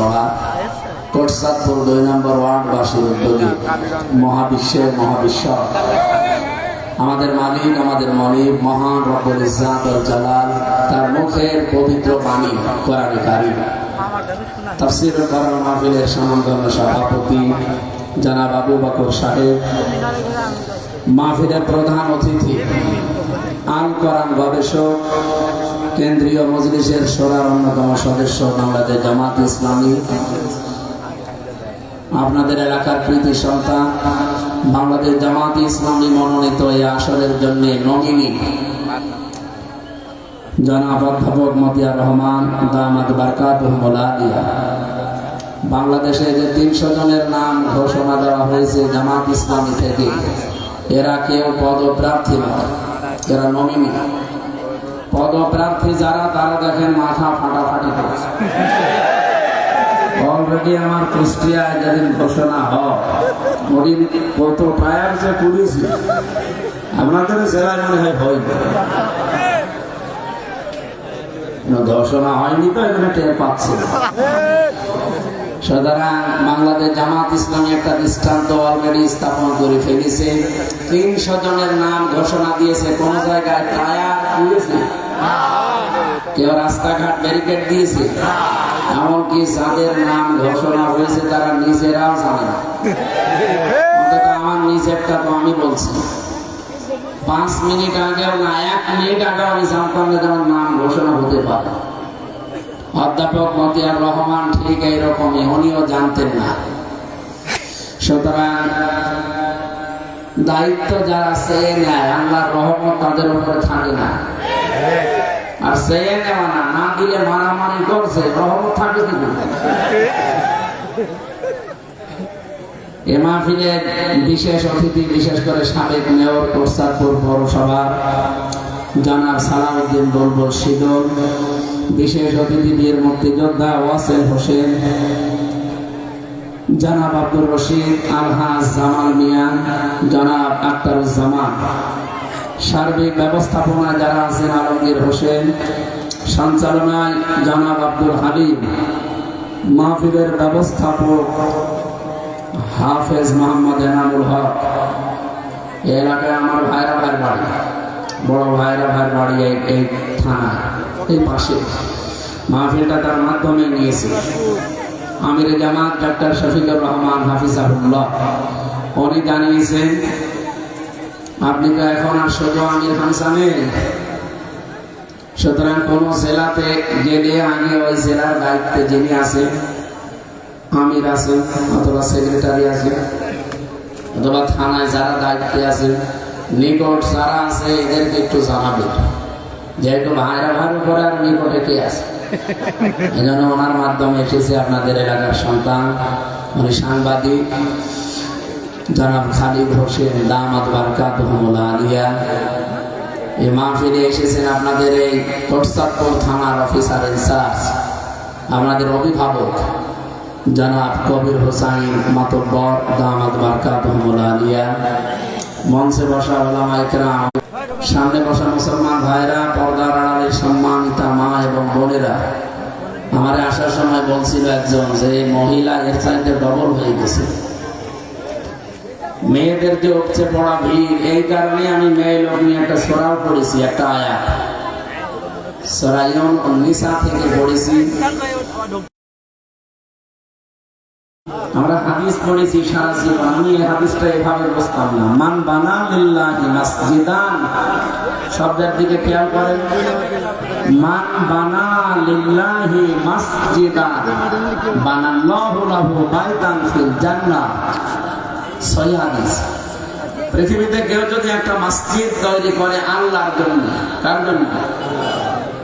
পড়া কোটসাদপুর দুই নম্বর ওয়ার্ডবাসীর উদ্যোগে মহাবিশ্বের মহাবিশ্ব। আমাদের মালিক, আমাদের মনিব মহান রব্বুল ইজাত জালাল, তার মুখের পবিত্র বাণী কোরআন কারীম। তাফসির করার মাহফিলের সমান্তরাল সভাপতি জনাব আবু বকর সাহেব। মাহফিলের প্রধান অতিথি আল কোরআন গবেষক কেন্দ্রীয় মজলিসের সোরার অন্যতম সদস্য বাংলাদেশ জামাত ইসলামী। আপনাদের এলাকার কৃতি সন্তান, বাংলাদেশ জামাত ইসলামী মনোনীত এই আসরের জন্য নমিনি। জনাব অধ্যাপক মতিয়ার রহমান দামাদ বারকাত দিয়া। বাংলাদেশে যে তিনশো জনের নাম ঘোষণা দেওয়া হয়েছে জামাত ইসলামী থেকে, এরা কেউ পদপ্রার্থী নয়, এরা নমিনি। পদপ্রার্থী যারা, তারা দেখেন মাথা ফাটাফাটি করছে অলরেডি আমার কুষ্টিয়ায় যেদিন ঘোষণা হয় কত টায়ার যে পুলিশ, আপনাদের জেলায় মনে হয় ভয় ঘোষণা হয়নি তো, এখানে টের পাচ্ছে। সুতরাং বাংলাদেশ জামাত ইসলামী একটা দৃষ্টান্ত অলরেডি স্থাপন করে ফেলেছে। তিনশো জনের নাম ঘোষণা দিয়েছে, কোন জায়গায় টায়ার দিয়েছে কেউ রাস্তাঘাট ব্যারিকেড দিয়েছে, এমনকি যাদের নাম ঘোষণা হয়েছে তারা নিজেরাও জানে না। অন্তত আমার নিজেরটা তো আমি বলছি। পাঁচ মিনিট আগেও না, এক মিনিট আগেও আমি জানতাম যে আমার নাম ঘোষণা হতে পারে। অধ্যাপক মতিয়ার রহমান ঠিক এইরকমই, উনিও জানতেন না। সুতরাং দায়িত্ব যারা চেয়ে নেয়, আল্লাহর রহমত তাদের উপরে থাকে না। আর চেয়ে নেওয়া না না দিলে মারামারি করছে, রহমত থাকে কি? এ মাহফিলে বিশেষ অতিথি, বিশেষ করে সাবেক মেয়র প্রস্তাবপুর পৌরসভার জানার সালাউদ্দিন বলবল শীতল বিশেষ অতিথি বীর মুক্তিযোদ্ধা ওয়াসেল হোসেন, জনাব আব্দুর রশিদ আলহাজ জামাল মিয়া, জনাব আক্তারুজ্জামান সার্বিক ব্যবস্থাপনা যারা আছেন আলমগীর হোসেন, সঞ্চালনায় জনাব আব্দুল হাবিব মাহফিলের ব্যবস্থাপক হাফেজ মোহাম্মদ এনামুল হক। এলাকায় আমার ভাইরা ভাইয়ের বাড়ি, বড় ভাইরা ভাইয়ের বাড়ি এই এই থানা এই পাশে মাহফিলটা তার মাধ্যমে নিয়েছে। আমির জামাত ডাক্তার শফিকুর রহমান হাফিজাহুল্লাহ। উনি জানিয়েছেন, আপনি তো এখন আর শুধু আমির হানসানে সুতরাং কোন জেলাতে গেলে আগে ওই জেলার দায়িত্বে যিনি আছেন, আমির আছেন অথবা সেক্রেটারি আছেন, অথবা থানায় যারা দায়িত্বে আছেন, নিকট যারা আছে এদেরকে একটু জানাবে যেহেতু ভাইরা ভাইয়ের উপরে আর নিকটে কে আছে? এই জন্য ওনার মাধ্যমে এসেছে আপনাদের এলাকার সন্তান, উনি সাংবাদিক, জনাব খালিদ হোসেন দামাত বারকাত আলিয়া। এই মাহফিলে এসেছেন আপনাদের এই প্রস্তাবপুর থানার অফিসার ইনচার্জ আপনাদের অভিভাবক, জনাব কবির হোসাইন মাতব্বর দামাত বারকাত আলিয়া। মঞ্চে বসা ওলামা ইকরাম সামনে বসা মুসলমান ভাইরা, পর্দার আড়ালে সম্মানিতা মা এবং বোনেরা। আমার আসার সময় বলছিল একজন যে মহিলা এর চাইতে ডবল হয়ে গেছে। মেয়েদের যে উপচে পড়া ভিড়, এই কারণে আমি মেয়ে লোক নিয়ে একটা সরাও পড়েছি একটা আয়া সরাইন নিসা থেকে পড়েছি। আমরা হাদিস পড়েছি সারা জীবন। আমি এই হাদিসটা এভাবে বুঝতাম না। মান বানা লিল্লাহি মাসজিদান। শব্দের দিকে খেয়াল করেন। মান বানা লিল্লাহি বানাল্লাহু লাহু বাইতান ফিল জান্নাহ। হাদিস। পৃথিবীতে কেউ যদি একটা মসজিদ তৈরি করে আল্লাহর জন্য, কার জন্য?